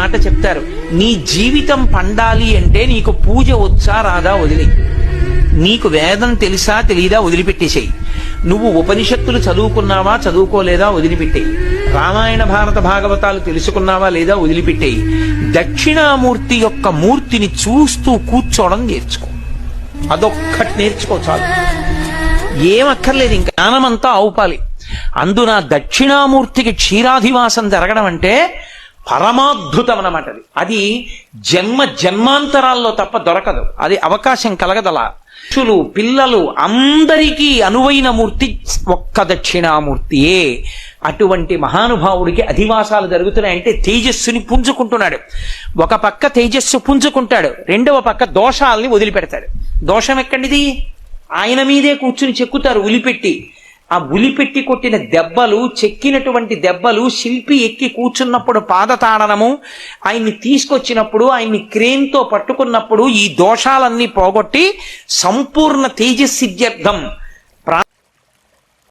మాట చెప్తారు. నీ జీవితం పండాలి అంటే నీకు పూజ వచ్చా రాదా వదిలి. నీకు వేదం తెలుసా తెలీదా వదిలిపెట్టేసేయి. నువ్వు ఉపనిషత్తులు చదువుకున్నావా చదువుకోలేదా వదిలిపెట్టేయి. రామాయణ భారత భాగవతాలు తెలుసుకున్నావా లేదా వదిలిపెట్టేయి. దక్షిణామూర్తి యొక్క మూర్తిని చూస్తూ కూర్చోవడం నేర్చుకో. అదొక్కటి నేర్చుకో చాలు. ఏమక్కర్లేదు ఇంకా. జ్ఞానమంతా అవుపాలి అందున దక్షిణామూర్తికి క్షీరాధివాసం జరగడం అంటే పరమాద్భుతం అన్నమాట అది. అది జన్మ జన్మాంతరాల్లో తప్ప దొరకదు. అది అవకాశం కలగదలా. పురుషులు పిల్లలు అందరికీ అనువైన మూర్తి ఒక్క దక్షిణామూర్తియే. అటువంటి మహానుభావుడికి అధివాసాలు జరుగుతున్నాయంటే తేజస్సుని పుంజుకుంటున్నాడు. ఒక పక్క తేజస్సు పుంజుకుంటాడు రెండవ పక్క దోషాలని వదిలిపెడతాడు. దోషం ఎక్కడిది? ఆయన మీదే కూర్చుని చెక్కుతారు ఉలిపెట్టి. ఆ ఉలిపెట్టి కొట్టిన దెబ్బలు చెక్కినటువంటి దెబ్బలు శిల్పి ఎక్కి కూర్చున్నప్పుడు పాదతాడనము ఆయన్ని తీసుకొచ్చినప్పుడు ఆయన్ని క్రేన్తో పట్టుకున్నప్పుడు ఈ దోషాలన్నీ పోగొట్టి సంపూర్ణ తేజస్సిద్ధ్యర్థం